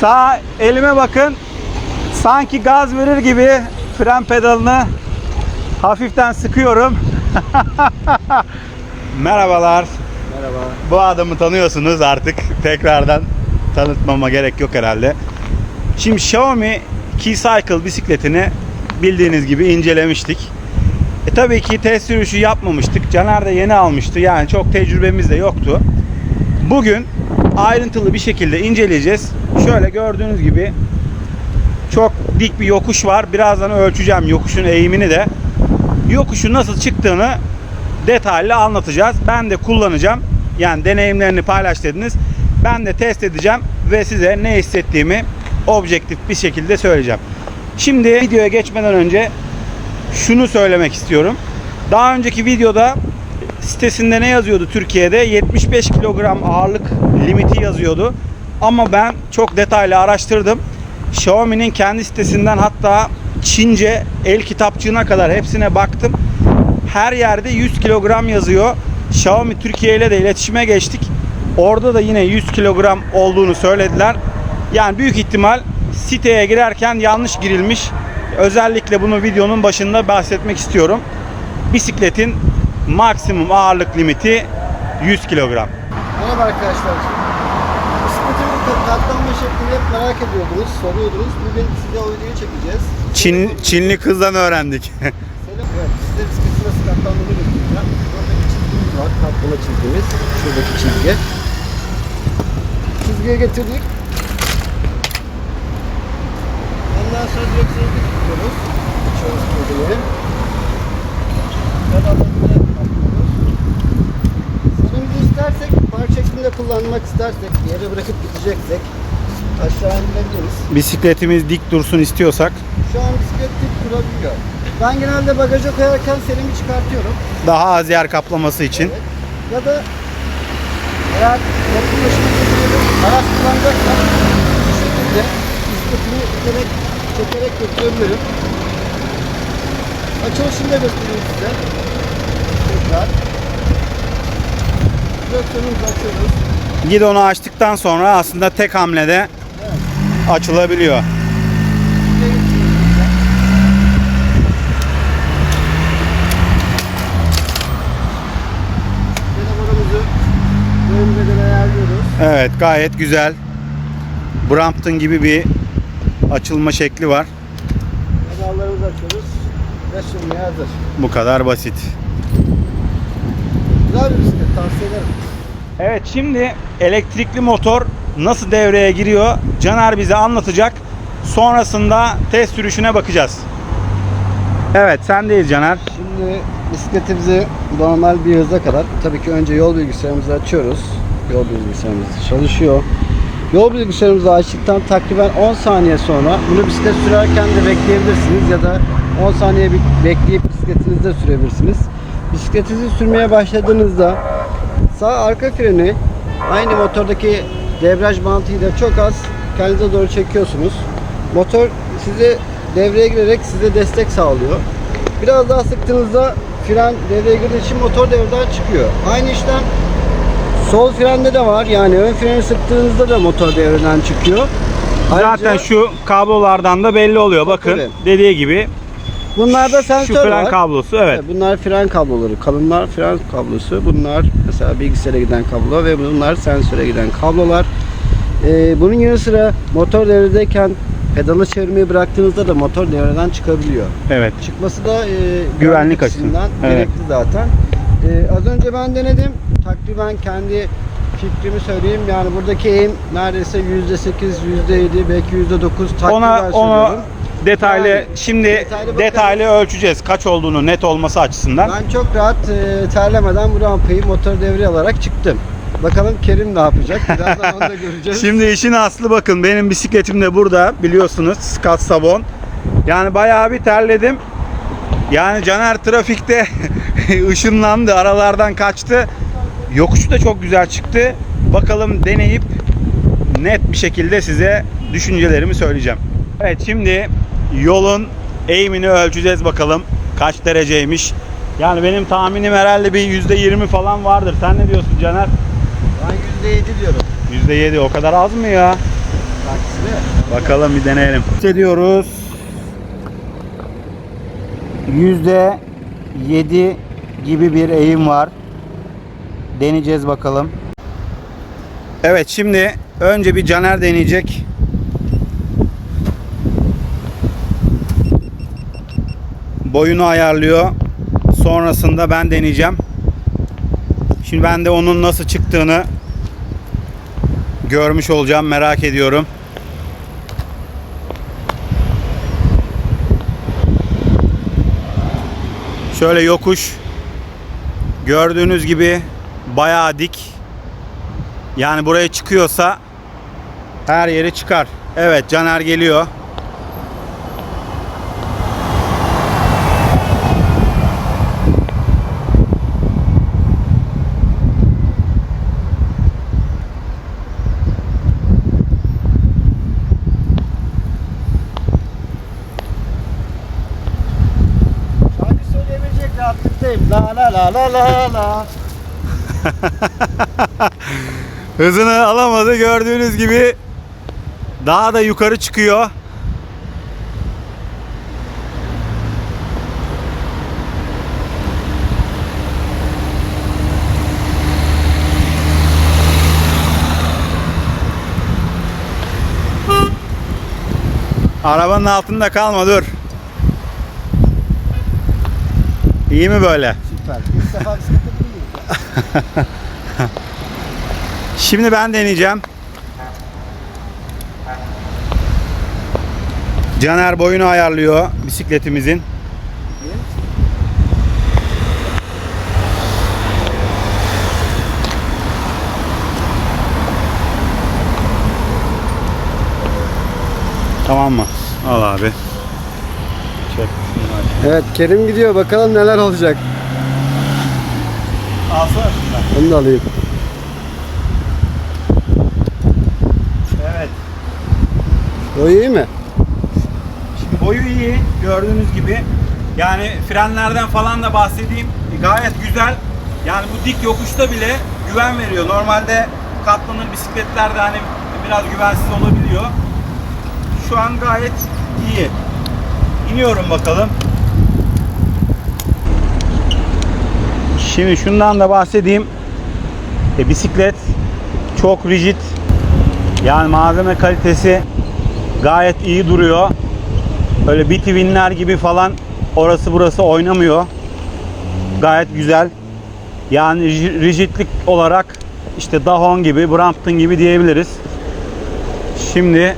Sağ elime bakın. Sanki gaz verir gibi fren pedalını hafiften sıkıyorum. Merhabalar. Merhaba. Bu adamı tanıyorsunuz artık. Tekrardan tanıtmama gerek yok herhalde. Şimdi Xiaomi Keycycle bisikletini bildiğiniz gibi incelemiştik. E tabii ki test sürüşü yapmamıştık. Caner de yeni almıştı. Yani çok tecrübemiz de yoktu. Bugün ayrıntılı bir şekilde inceleyeceğiz. Şöyle gördüğünüz gibi çok dik bir yokuş var. Birazdan ölçeceğim yokuşun eğimini de. Yokuşun nasıl çıktığını detaylı anlatacağız. Ben de kullanacağım. Yani deneyimlerini paylaş dediniz. Ben de test edeceğim ve size ne hissettiğimi objektif bir şekilde söyleyeceğim. Şimdi videoya geçmeden önce şunu söylemek istiyorum. Daha önceki videoda sitesinde ne yazıyordu Türkiye'de? 75 kilogram ağırlık limiti yazıyordu. Ama ben çok detaylı araştırdım. Xiaomi'nin kendi sitesinden hatta Çince el kitapçığına kadar hepsine baktım. Her yerde 100 kilogram yazıyor. Xiaomi Türkiye ile de iletişime geçtik. Orada da yine 100 kilogram olduğunu söylediler. Yani büyük ihtimal siteye girerken yanlış girilmiş. Özellikle bunu videonun başında bahsetmek istiyorum. Bisikletin maksimum ağırlık limiti 100 kilogram. Merhaba arkadaşlar. Bisikletin kat- katlanma şeklini hep merak ediyordunuz, soruyordunuz. Bugün size o videoyu çekeceğiz. Çin, Çinli kızdan öğrendik. Selam. Evet, size bisikletin nasıl katlandığını göstereceğim. Buradaki çizgimiz var, katlama çizgimiz. Şuradaki çizgi. Çizgiye getirdik. Ondan sonra direksiyonu tutuyoruz. Açıyoruz kodunu. Pedallarını istersek, park şeklinde kullanmak istersek, yere bırakıp gideceksek aşağı indirebiliriz. Bisikletimiz dik dursun istiyorsak Şu an bisiklet dik durabiliyor. Ben genelde bagaja koyarken selimi çıkartıyorum. daha az yer kaplaması için. Evet. Ya da eğer toplu taşıma götürüyorum, araç kullanacaksam bu şekilde bisikletimi iterek, çekerek götürebilirim. Açılışını da göstereyim size. Tekrar. Direksiyonumuzu açıyoruz. Gidonu açtıktan sonra aslında tek hamlede açılabiliyor. Göre ayarlıyoruz. Evet gayet güzel. Brampton gibi bir açılma şekli var. Pedallarımızı açıyoruz. Ve sürmeye hazır. Bu kadar basit. Güzel bir bisiklet tavsiye ederim. Evet şimdi elektrikli motor nasıl devreye giriyor Caner bize anlatacak. Sonrasında test sürüşüne bakacağız. Evet sendeyiz Caner. Şimdi bisikletimizi normal bir hıza kadar tabii ki önce yol bilgisayarımızı açıyoruz. Yol bilgisayarımız çalışıyor. Yol bilgisayarımızı açtıktan takriben 10 saniye sonra bunu bisiklet sürerken de bekleyebilirsiniz ya da 10 saniye bekleyip bisikletinizi de sürebilirsiniz. Bisikletinizi sürmeye başladığınızda sağ arka freni aynı motordaki debriyaj mantığıyla çok az kendinize doğru çekiyorsunuz. Motor size devreye girerek size destek sağlıyor. Biraz daha sıktığınızda fren devreye girdiği için motor devreden çıkıyor. Aynı işlem sol frende de var. Yani ön freni sıktığınızda da motor devreden çıkıyor. Zaten Ayrıca şu kablolardan da belli oluyor. Bakın Tabii. dediği gibi bunlarda şu sensör fren var. kablosu evet. Bunlar fren kabloları. Kalınlar fren kablosu. Bunlar mesela bilgisayara giden kablo ve bunlar sensöre giden kablolar. Ee, bunun yanı sıra motor devredeyken pedalı çevirmeyi bıraktığınızda da motor devreden çıkabiliyor. Evet. Çıkması da e, Güvenlik açısından, evet. gerekli zaten. E, az önce ben denedim. Takriben kendi fikrimi söyleyeyim. Yani buradaki eğim neredeyse %8, %7, belki %9 takriben Ona söylüyorum. Detaylı Yani şimdi detaylı detaylı, ölçeceğiz kaç olduğunu net olması açısından. Ben çok rahat e, terlemeden bu rampayı motor devreye alarak çıktım. Bakalım Kerim ne yapacak? Birazdan onu da göreceğiz. Şimdi işin aslı bakın benim bisikletim de burada biliyorsunuz Scott Sabon. Yani bayağı bir terledim. Yani Caner trafikte ışınlandı aralardan kaçtı. Yokuşu da çok güzel çıktı. Bakalım deneyip net bir şekilde size düşüncelerimi söyleyeceğim. Evet şimdi yolun eğimini ölçeceğiz bakalım kaç dereceymiş. Yani benim tahminim herhalde bir %20 falan vardır. Sen ne diyorsun Caner? Ben %7 diyorum. %7 o kadar az mı ya? Bakalım bir deneyelim. Hissediyoruz. Yüzde yedi gibi bir eğim var. Deneyeceğiz bakalım. Evet şimdi önce bir Caner deneyecek. Boyunu ayarlıyor. Sonrasında ben deneyeceğim. Şimdi ben de onun nasıl çıktığını görmüş olacağım. Merak ediyorum. Şöyle yokuş. Gördüğünüz gibi bayağı dik. Yani buraya çıkıyorsa her yeri çıkar. Evet Caner geliyor. La la la. Hızını alamadı gördüğünüz gibi. Daha da yukarı çıkıyor. Arabanın altında kalma dur. İyi mi böyle? Şimdi ben deneyeceğim. Caner boyunu ayarlıyor bisikletimizin. Tamam mı? Al abi. Çek. Evet Kerim gidiyor. Bakalım neler olacak. Alsana şundan. Onu da alayım. Evet. O iyi mi? Şimdi boyu iyi gördüğünüz gibi. Yani frenlerden falan da bahsedeyim. Gayet güzel. Yani bu dik yokuşta bile güven veriyor. Normalde katlanır bisikletlerde hani biraz güvensiz olabiliyor. Şu an gayet iyi. İniyorum bakalım. Şimdi şundan da bahsedeyim. E, bisiklet çok rigid. Yani malzeme kalitesi gayet iyi duruyor. Öyle bitwinler gibi falan orası burası oynamıyor. Gayet güzel. Yani ri- rigidlik olarak işte Dahon gibi, Brampton gibi diyebiliriz. Şimdi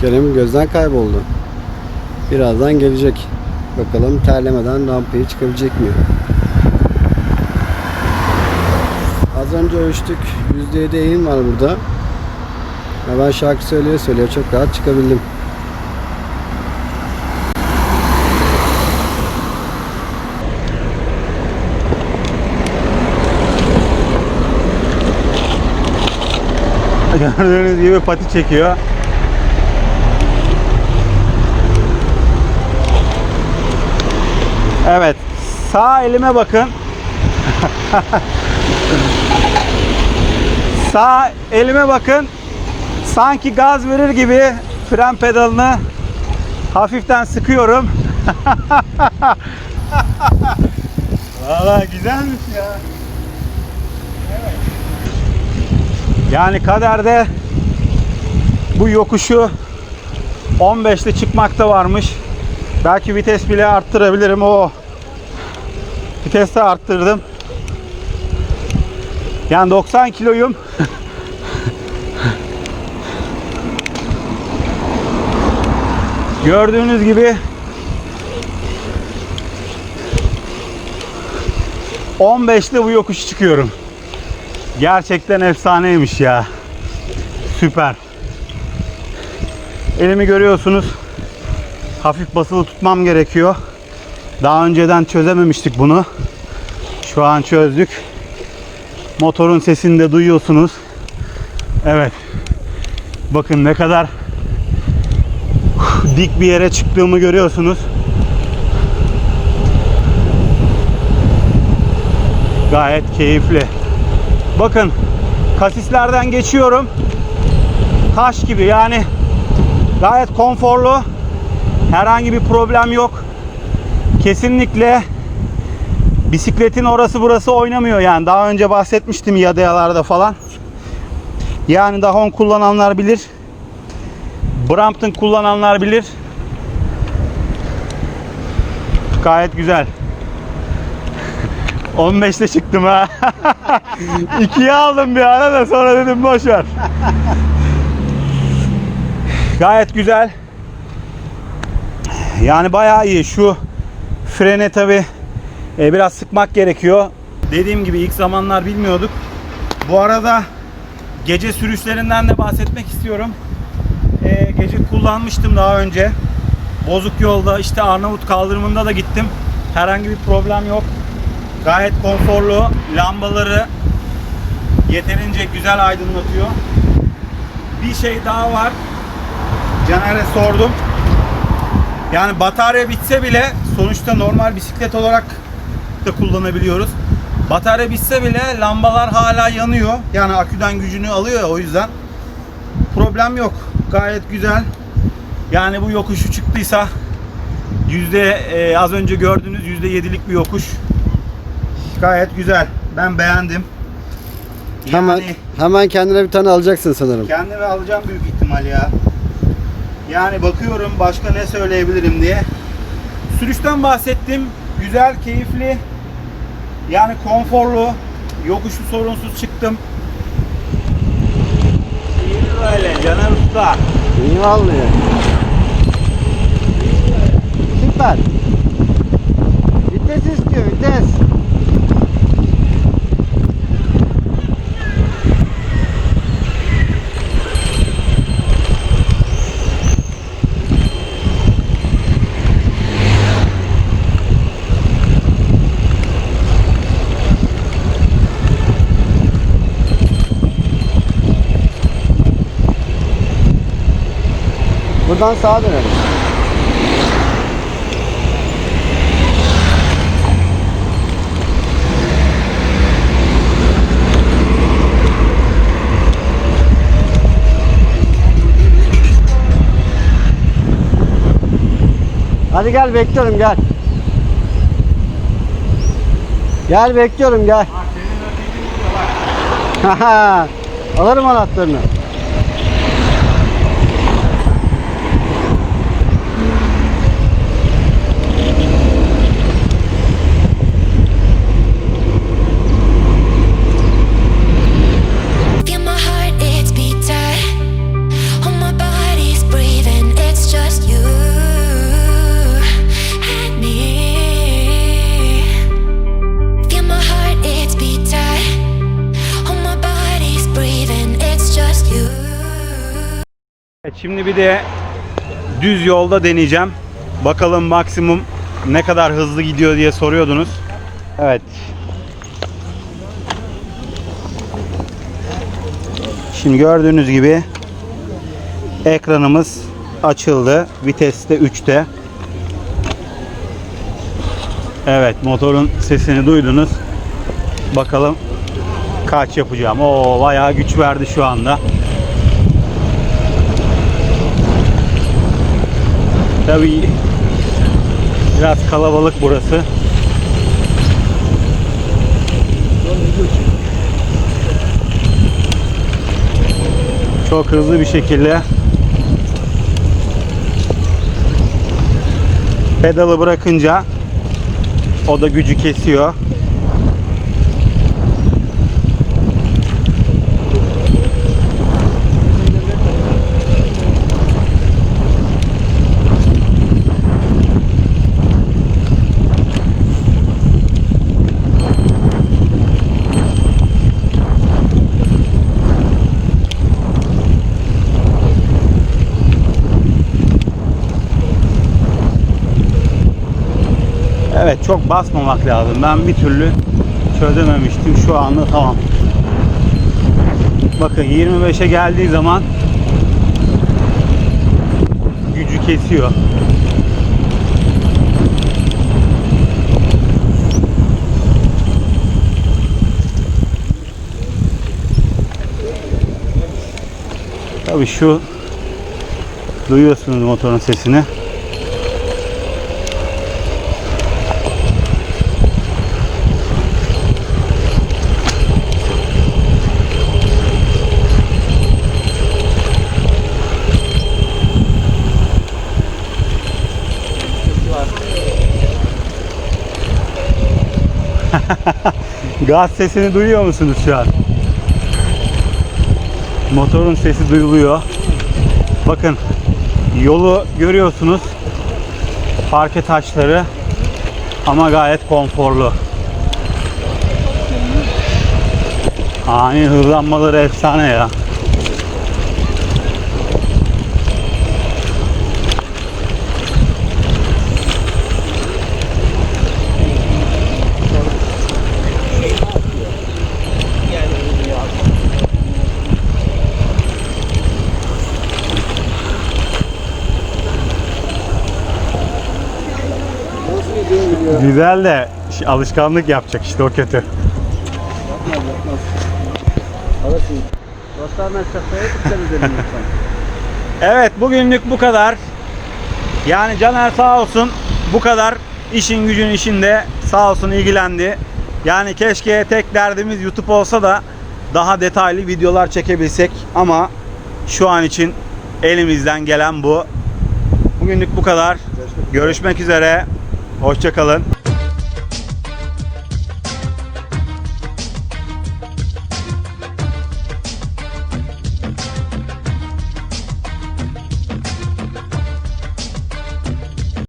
Kerem gözden kayboldu. Birazdan gelecek. Bakalım terlemeden rampayı çıkabilecek mi? Az önce ölçtük. %7 eğim var burada. Ya ben şarkı söyleye söyleye çok rahat çıkabildim. gördüğünüz gibi pati çekiyor. Evet. Sağ elime bakın. Sağ elime bakın. Sanki gaz verir gibi fren pedalını hafiften sıkıyorum. Valla güzelmiş ya. Yani kaderde bu yokuşu 15'te çıkmakta varmış. Belki vites bile arttırabilirim. O vitesi arttırdım. Yani 90 kiloyum. Gördüğünüz gibi 15'te bu yokuşu çıkıyorum. Gerçekten efsaneymiş ya. Süper. Elimi görüyorsunuz. Hafif basılı tutmam gerekiyor. Daha önceden çözememiştik bunu. Şu an çözdük. Motorun sesini de duyuyorsunuz. Evet. Bakın ne kadar dik bir yere çıktığımı görüyorsunuz. Gayet keyifli. Bakın kasislerden geçiyorum. Taş gibi yani gayet konforlu. Herhangi bir problem yok. Kesinlikle bisikletin orası burası oynamıyor yani. Daha önce bahsetmiştim yadeyalarda falan. Yani Dahon kullananlar bilir. Brampton kullananlar bilir. Gayet güzel. 15'te çıktım ha. İkiye aldım bir ara da sonra dedim boş. Gayet güzel. Yani bayağı iyi. Şu frene tabi biraz sıkmak gerekiyor. Dediğim gibi ilk zamanlar bilmiyorduk. Bu arada gece sürüşlerinden de bahsetmek istiyorum. Ee, gece kullanmıştım daha önce. Bozuk yolda işte Arnavut kaldırımında da gittim. Herhangi bir problem yok. Gayet konforlu. Lambaları yeterince güzel aydınlatıyor. Bir şey daha var. Caner'e sordum. Yani batarya bitse bile sonuçta normal bisiklet olarak da kullanabiliyoruz. Batarya bitse bile lambalar hala yanıyor. Yani aküden gücünü alıyor ya o yüzden. Problem yok. Gayet güzel. Yani bu yokuşu çıktıysa yüzde e, az önce gördüğünüz yüzde yedilik bir yokuş. Gayet güzel. Ben beğendim. Hemen Yani hemen kendine bir tane alacaksın sanırım. kendime alacağım büyük ihtimal ya. Yani bakıyorum başka ne söyleyebilirim diye. Sürüşten bahsettim. Güzel, keyifli. Yani konforlu. Yokuşu sorunsuz çıktım. İyi böyle Caner Usta. İyi vallahi. Süper. Vites istiyor vites. Buradan sağa dönelim. Hadi gel bekliyorum gel. Gel bekliyorum gel. Alırım anahtarını. Şimdi bir de düz yolda deneyeceğim. Bakalım maksimum ne kadar hızlı gidiyor diye soruyordunuz. Evet. Şimdi gördüğünüz gibi ekranımız açıldı. Vites de 3'te. Evet motorun sesini duydunuz. Bakalım kaç yapacağım. Oo bayağı güç verdi şu anda. Tabii biraz kalabalık burası. Çok hızlı bir şekilde pedalı bırakınca o da gücü kesiyor. çok basmamak lazım. Ben bir türlü çözememiştim. Şu anda tamam. Bakın 25'e geldiği zaman gücü kesiyor. Tabii şu duyuyorsunuz motorun sesini. Gaz sesini duyuyor musunuz şu an? Motorun sesi duyuluyor. Bakın yolu görüyorsunuz. Parke taşları ama gayet konforlu. Ani hızlanmaları efsane ya. Güzel de alışkanlık yapacak işte o kötü. Yapmaz yapmaz. Alırsın. Dostlar mesafeye dikkat edelim lütfen. Evet bugünlük bu kadar. Yani Caner sağ olsun bu kadar işin gücün işinde sağ olsun ilgilendi. Yani keşke tek derdimiz YouTube olsa da daha detaylı videolar çekebilsek ama şu an için elimizden gelen bu. Bugünlük bu kadar. Görüşmek üzere. Hoşçakalın.